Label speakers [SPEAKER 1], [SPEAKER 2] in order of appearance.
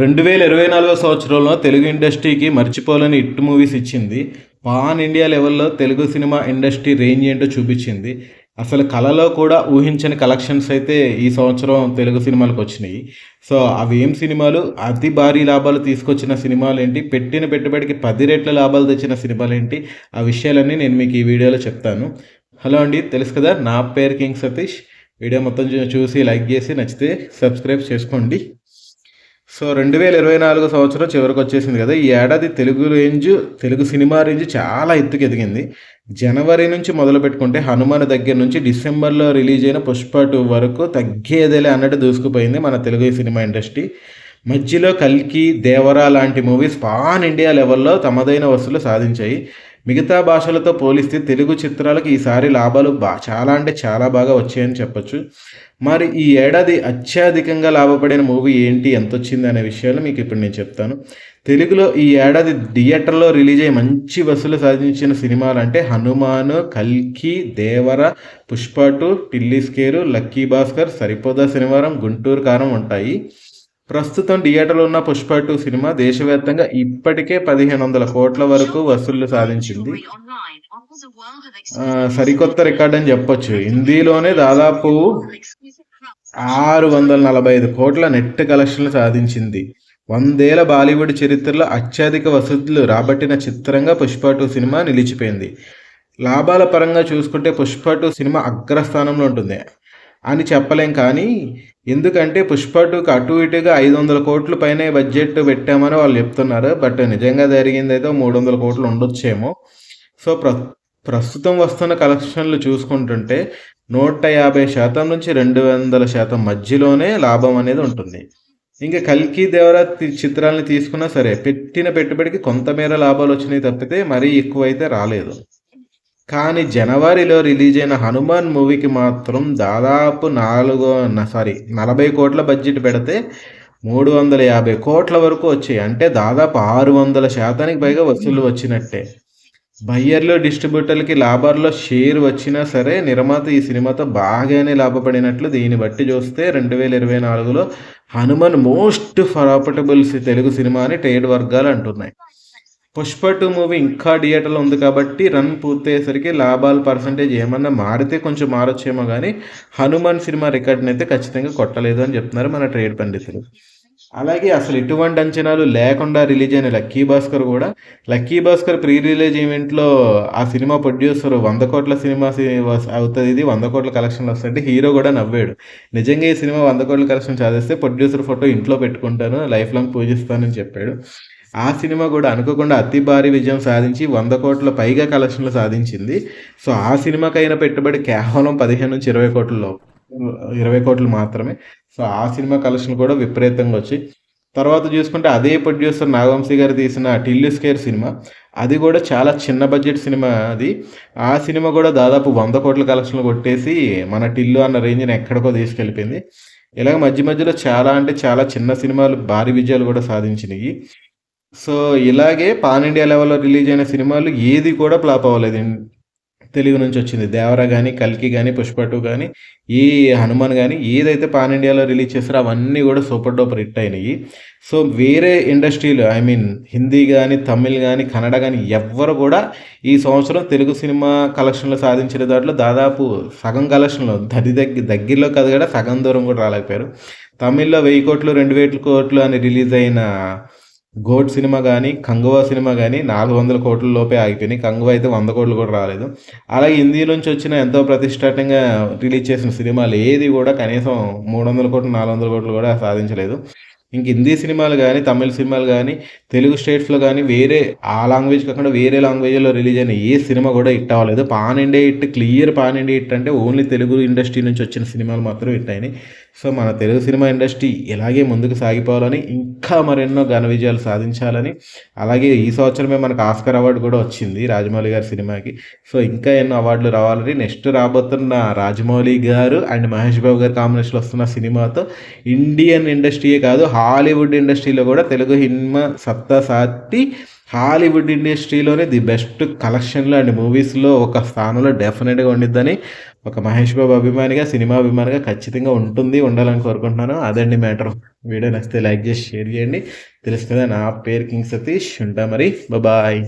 [SPEAKER 1] రెండు వేల ఇరవై నాలుగో సంవత్సరంలో తెలుగు ఇండస్ట్రీకి మర్చిపోలేని హిట్ మూవీస్ ఇచ్చింది. పాన్ ఇండియా లెవెల్లో తెలుగు సినిమా ఇండస్ట్రీ రేంజ్ ఏంటో చూపించింది. అసలు కళలో కూడా ఊహించని కలెక్షన్స్ అయితే ఈ సంవత్సరం తెలుగు సినిమాలకు వచ్చినాయి. సో అవి ఏం సినిమాలు? అతి భారీ లాభాలు తీసుకొచ్చిన సినిమాలు ఏంటి? పెట్టిన పెట్టుబడికి పది రెట్ల లాభాలు తెచ్చిన సినిమాలు ఏంటి? ఆ విషయాలన్నీ నేను మీకు ఈ వీడియోలో చెప్తాను. హలో అండి తెలుసు కదా నా పేరు కింగ్ సతీష్. వీడియో మొత్తం చూసి లైక్ చేసి నచ్చితే సబ్స్క్రైబ్ చేసుకోండి. సో రెండు వేల ఇరవై నాలుగు సంవత్సరం చివరికి వచ్చేసింది కదా. ఈ ఏడాది Telugu range Telugu cinema range చాలా ఎత్తుకు ఎదిగింది జనవరి నుంచి మొదలు పెట్టుకుంటే హనుమాన్ దగ్గర నుంచి డిసెంబర్లో రిలీజ్ అయిన పుష్ప టూ వరకు తగ్గేదేలే అన్నట్టు దూసుకుపోయింది మన తెలుగు సినిమా ఇండస్ట్రీ. మధ్యలో కల్కి దేవరా లాంటి మూవీస్ పాన్ ఇండియా లెవెల్లో తమదైన వసూలు సాధించాయి. మిగతా భాషలతో పోలిస్తే తెలుగు చిత్రాలకు ఈసారి లాభాలు బా చాలా అంటే చాలా బాగా వచ్చాయని చెప్పొచ్చు. మరి ఈ ఏడాది అత్యధికంగా లాభపడిన మూవీ ఏంటి? ఎంత వచ్చింది అనే విషయాలు మీకు ఇప్పుడు నేను చెప్తాను. తెలుగులో ఈ ఏడాది థియేటర్లో రిలీజ్ అయ్యి మంచి వసూలు సాధించిన సినిమాలు అంటే హనుమాన్ కల్కి Devara Pushpa two Tillu square lucky Bhaskar Saripodhaa Sanivaaram Guntur Kaaram ఉంటాయి. ప్రస్తుతం థియేటర్లో ఉన్న పుష్ప టూ సినిమా దేశవ్యాప్తంగా ఇప్పటికే పదిహేను వందల కోట్ల వరకు వసూళ్ళు సాధించింది. సరికొత్త రికార్డ్ అని చెప్పొచ్చు. హిందీలోనే దాదాపు ఆరు వందల నలభై ఐదు కోట్ల నెట్ కలెక్షన్లు సాధించింది. వందేల బాలీవుడ్ చరిత్రలో అత్యధిక వసూళ్ళు రాబట్టిన చిత్రంగా పుష్ప టూ సినిమా నిలిచిపోయింది. లాభాల పరంగా చూసుకుంటే పుష్ప టూ సినిమా అగ్రస్థానంలో ఉంటుంది. అని చెప్పలేం కానీ ఎందుకంటే పుష్ప టూకి అటు ఇటుగా ఐదు వందల కోట్ల పైనే బడ్జెట్ పెట్టామని వాళ్ళు చెప్తున్నారు. బట్ నిజంగా జరిగింది అయితే మూడు వందల కోట్లు ఉండొచ్చేమో. సో ప్ర ప్రస్తుతం వస్తున్న కలెక్షన్లు చూసుకుంటుంటే నూట యాభై శాతం నుంచి రెండు వందల శాతం మధ్యలోనే లాభం అనేది ఉంటుంది. ఇంకా కల్కి దేవరా చిత్రాలను తీసుకున్నా సరే పెట్టిన పెట్టుబడికి కొంతమేర లాభాలు వచ్చినాయి తప్పితే మరీ ఎక్కువైతే రాలేదు. కానీ జనవరిలో రిలీజ్ అయిన హనుమాన్ మూవీకి మాత్రం దాదాపు నాలుగు సారీ నలభై కోట్ల బడ్జెట్ పెడితే మూడు వందల యాభై కోట్ల వరకు వచ్చాయి. అంటే దాదాపు ఆరు వందల శాతానికి పైగా వసూలు వచ్చినట్టే. బయ్యర్లు డిస్ట్రిబ్యూటర్లకి లాభాల్లో షేర్ వచ్చినా సరే నిర్మాత ఈ సినిమాతో బాగానే లాభపడినట్లు దీన్ని బట్టి చూస్తే రెండు వేల ఇరవై నాలుగులో Hanuman most profitable Telugu cinema అని ట్రేడ్ వర్గాలు అంటున్నాయి. పుష్ప టూ మూవీ ఇంకా థియేటర్లో ఉంది కాబట్టి రన్ పూర్తయ్యేసరికి లాభాల పర్సంటేజ్ ఏమన్నా మారితే కొంచెం మారొచ్చేమో కానీ హనుమాన్ సినిమా రికార్డ్ని అయితే ఖచ్చితంగా కొట్టలేదు అని చెప్తున్నారు మన ట్రేడ్ పండితులు. అలాగే అసలు ఎటువంటి అంచనాలు లేకుండా రిలీజ్ అయిన లక్కీ భాస్కర్ కూడా లక్కీ భాస్కర్ ప్రీ రిలీజ్ ఈవెంట్లో ఆ సినిమా ప్రొడ్యూసర్ వంద కోట్ల సినిమా అవుతుంది ఇది వంద కోట్ల కలెక్షన్లు వస్తాయంటే హీరో కూడా నవ్వాడు. నిజంగా ఈ సినిమా వంద కోట్ల కలెక్షన్ సాధిస్తే ప్రొడ్యూసర్ ఫోటో ఇంట్లో పెట్టుకుంటాను లైఫ్ లాంగ్ పూజిస్తానని చెప్పాడు. ఆ సినిమా కూడా అనుకోకుండా అతి భారీ విజయం సాధించి వంద కోట్ల పైగా కలెక్షన్లు సాధించింది. సో ఆ సినిమాకైన పెట్టుబడి కేవలం పదిహేను నుంచి ఇరవై కోట్లలో ఇరవై కోట్లు మాత్రమే. సో ఆ సినిమా కలెక్షన్లు కూడా విపరీతంగా వచ్చాయి తర్వాత చూసుకుంటే అదే ప్రొడ్యూసర్ నాగవంశీ గారు తీసిన టిల్లు స్కేర్ సినిమా అది కూడా చాలా చిన్న బడ్జెట్ సినిమా అది. ఆ సినిమా కూడా దాదాపు వంద కోట్ల కలెక్షన్లు కొట్టేసి మన టిల్లు అన్న రేంజ్ని ఎక్కడికో తీసుకెళ్ళిపోయింది. ఇలాగ మధ్య మధ్యలో చాలా అంటే చాలా చిన్న సినిమాలు భారీ విజయాలు కూడా సాధించినాయి. సో ఇలాగే పాన్ ఇండియా లెవెల్లో రిలీజ్ అయిన సినిమాలు ఏది కూడా ఫ్లాప్ అవ్వలేదు. తెలుగు నుంచి వచ్చింది. దేవరా కానీ కల్కి కానీ పుష్పటు కానీ ఈ హనుమాన్ కానీ ఏదైతే పాన్ ఇండియాలో రిలీజ్ చేస్తారో అవన్నీ కూడా సూపర్ డూపర్ హిట్ అయినాయి. సో వేరే ఇండస్ట్రీలు ఐ మీన్ హిందీ కానీ తమిళ్ కానీ కన్నడ కానీ ఎవ్వరు కూడా ఈ సంవత్సరం తెలుగు సినిమా కలెక్షన్లు సాధించిన దాంట్లో దాదాపు సగం కలెక్షన్లు దరి దగ్గర దగ్గరలో కాదు కూడా సగం దూరం కూడా రాలేకపోయారు. తమిళ్ళో వెయ్యి కోట్లు రెండు వేల కోట్లు అని రిలీజ్ అయిన గోడ్ సినిమా కానీ కంగువా సినిమా కానీ నాలుగు వందల కోట్ల లోపే ఆగిపోయినాయి. కంగువా అయితే వంద కోట్లు కూడా రాలేదు. అలాగే హిందీ నుంచి వచ్చిన ఎంతో ప్రతిష్టాత్మకంగా రిలీజ్ చేసిన సినిమాలు ఏది కూడా కనీసం మూడు వందల కోట్లు నాలుగు వందల కోట్లు కూడా సాధించలేదు. ఇంక హిందీ సినిమాలు కానీ తమిళ సినిమాలు కానీ తెలుగు స్టేట్స్లో కానీ వేరే ఆ లాంగ్వేజ్ కాకుండా వేరే లాంగ్వేజ్లో రిలీజ్ అయిన ఏ సినిమా కూడా హిట్ అవ్వలేదు. Pan India hit clear pan India hit అంటే ఓన్లీ తెలుగు ఇండస్ట్రీ నుంచి వచ్చిన సినిమాలు మాత్రం హిట్ అయినాయి. సో మన తెలుగు సినిమా ఇండస్ట్రీ ఇలాగే ముందుకు సాగిపోవాలని ఇంకా మరెన్నో ఘన విజయాలు సాధించాలని అలాగే ఈ సంవత్సరమే మనకు ఆస్కర్ అవార్డు కూడా వచ్చింది రాజమౌళి గారి సినిమాకి. సో ఇంకా ఎన్నో అవార్డులు రావాలని నెక్స్ట్ రాబోతున్న రాజమౌళి గారు అండ్ మహేష్ బాబు గారి కాంబినేషన్లో వస్తున్న సినిమాతో ఇండియన్ ఇండస్ట్రీయే కాదు హాలీవుడ్ ఇండస్ట్రీలో కూడా తెలుగు సినిమా సత్తా సాటి హాలీవుడ్ ఇండస్ట్రీలోనే ది బెస్ట్ కలెక్షన్లు అండ్ మూవీస్లో ఒక స్థానంలో డెఫినెట్గా ఉండిద్దని ఒక మహేష్ బాబు అభిమానిగా సినిమా అభిమానిగా ఖచ్చితంగా ఉంటుంది ఉండాలని కోరుకుంటున్నాను. అదండి మ్యాటర్. వీడియో నచ్చితే లైక్ చేసి షేర్ చేయండి. తెలుస్తుంది నా పేరు కింగ్ సతీష్. ఉంటా మరి. బాయ్